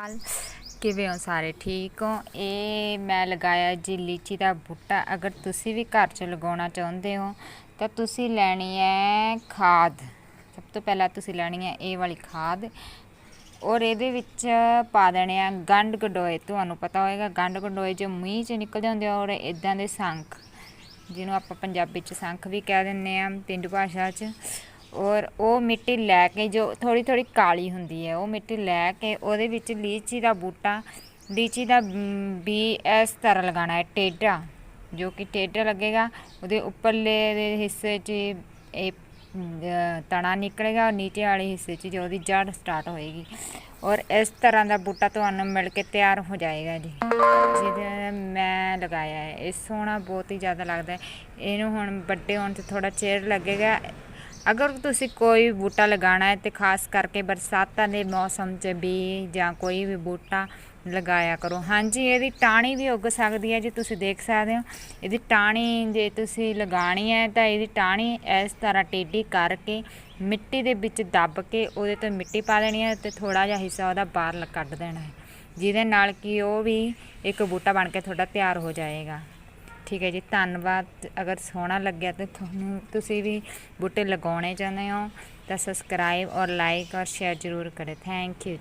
ਹਾਲ? ਕਿਵੇਂ ਹੋ ਸਾਰੇ? ਠੀਕ ਹੋ? ਇਹ ਮੈਂ ਲਗਾਇਆ ਜੀ ਲੀਚੀ ਦਾ ਬੂਟਾ। ਅਗਰ ਤੁਸੀਂ ਵੀ ਘਰ 'ਚ ਲਗਾਉਣਾ ਚਾਹੁੰਦੇ ਹੋ, ਤਾਂ ਤੁਸੀਂ ਲੈਣੀ ਹੈ ਖਾਦ। ਸਭ ਤੋਂ ਪਹਿਲਾਂ ਤੁਸੀਂ ਲੈਣੀ ਹੈ ਇਹ ਵਾਲੀ ਖਾਦ। ਔਰ ਇਹਦੇ ਵਿੱਚ ਪਾ ਦੇਣੇ ਆ ਗੰਡ ਗੰਡੋਏ ਤੁਹਾਨੂੰ ਪਤਾ ਹੋਏਗਾ ਗੰਡ ਗੰਡੋਏ ਜੋ ਮੀਂਹ 'ਚ ਨਿਕਲਦੇ ਹੁੰਦੇ ਆ ਔਰ ਇਦਾਂ ਦੇ ਸੰਖ, ਜਿਹਨੂੰ ਆਪਾਂ ਪੰਜਾਬੀ 'ਚ ਸੰਖ ਵੀ ਕਹਿ ਦਿੰਦੇ ਆ, ਪਿੰਡ ਭਾਸ਼ਾ 'ਚ। ਔਰ ਉਹ ਮਿੱਟੀ ਲੈ ਕੇ ਜੋ ਥੋੜੀ ਥੋੜੀ ਕਾਲੀ ਹੁੰਦੀ ਹੈ ਉਹ ਮਿੱਟੀ ਲੈ ਕੇ ਉਹਦੇ ਵਿੱਚ ਲੀਚੀ ਦਾ ਬੂਟਾ ਲੀਚੀ ਦਾ ਮ, ਵੀ ਇਸ ਤਰ੍ਹਾਂ ਲਗਾਉਣਾ ਹੈ ਟੇਢਾ ਜੋ ਕਿ ਟੇਢਾ ਲੱਗੇਗਾ ਉਹਦੇ ਉੱਪਰਲੇ ਦੇ ਹਿੱਸੇ 'ਚ ਇਹ ਤਣਾ ਨਿਕਲੇਗਾ ਔਰ ਨੀਚੇ ਵਾਲੇ ਹਿੱਸੇ 'ਚ ਜੋ ਉਹਦੀ ਜੜ ਸਟਾਰਟ ਹੋਏਗੀ। ਔਰ ਇਸ ਤਰ੍ਹਾਂ ਦਾ ਬੂਟਾ ਤੁਹਾਨੂੰ ਮਿਲ ਕੇ ਤਿਆਰ ਹੋ ਜਾਏਗਾ ਜੀ। ਜਿਹਦੇ ਮੈਂ ਲਗਾਇਆ ਹੈ। ਇਹ ਸੋਹਣਾ ਬਹੁਤ ਹੀ ਜ਼ਿਆਦਾ ਲੱਗਦਾ ਹੈ। ਇਹਨੂੰ ਹੁਣ ਵੱਡੇ ਹੋਣ 'ਤੇ ਥੋੜਾ ਚਿਰ ਲੱਗੇਗਾ। ਅਗਰ ਤੁਸੀਂ ਕੋਈ ਬੂਟਾ ਲਗਾਉਣਾ ਹੈ ਤੇ ਖਾਸ ਕਰਕੇ ਬਰਸਾਤਾਂ ਦੇ ਮੌਸਮ 'ਚ ਵੀ ਜਾਂ ਕੋਈ ਵੀ ਬੂਟਾ ਲਗਾਇਆ ਕਰੋ। ਹਾਂਜੀ, ਇਹਦੀ ਟਾਹਣੀ ਵੀ ਉੱਗ ਸਕਦੀ ਹੈ ਜੀ, ਤੁਸੀਂ ਦੇਖ ਸਕਦੇ ਹੋ। ਇਹਦੀ ਟਾਹਣੀ ਜੇ ਤੁਸੀਂ ਲਗਾਣੀ ਹੈ ਤਾਂ ਇਹਦੀ ਟਾਹਣੀ ਇਸ ਤਰ੍ਹਾਂ ਟੇਢੀ ਕਰਕੇ ਮਿੱਟੀ ਦੇ ਵਿੱਚ ਦੱਬ ਕੇ ਉਹਦੇ ਤੋਂ ਮਿੱਟੀ ਪਾ ਦੇਣੀ ਹੈ ਤੇ ਥੋੜਾ ਜਿਹਾ ਹਿੱਸਾ ਉਹਦਾ ਬਾਹਰ ਕੱਢ ਦੇਣਾ ਹੈ। ਜਿਹਦੇ ਨਾਲ ਕਿ ਉਹ ਵੀ ਇੱਕ ਬੂਟਾ ਬਣ ਕੇ ਤੁਹਾਡਾ ਤਿਆਰ ਹੋ ਜਾਏਗਾ। ਠੀਕ ਹੈ ਜੀ, ਧੰਨਵਾਦ। ਅਗਰ ਸੋਹਣਾ ਲੱਗਿਆ ਤਾਂ ਤੁਹਾਨੂੰ ਤੁਸੀਂ ਵੀ ਬੂਟੇ ਲਗਾਉਣੇ ਚਾਹੁੰਦੇ ਹੋ ਤਾਂ ਸਬਸਕ੍ਰਾਈਬ ਔਰ ਲਾਈਕ ਔਰ ਸ਼ੇਅਰ ਜ਼ਰੂਰ ਕਰੇ ਥੈਂਕ ਯੂ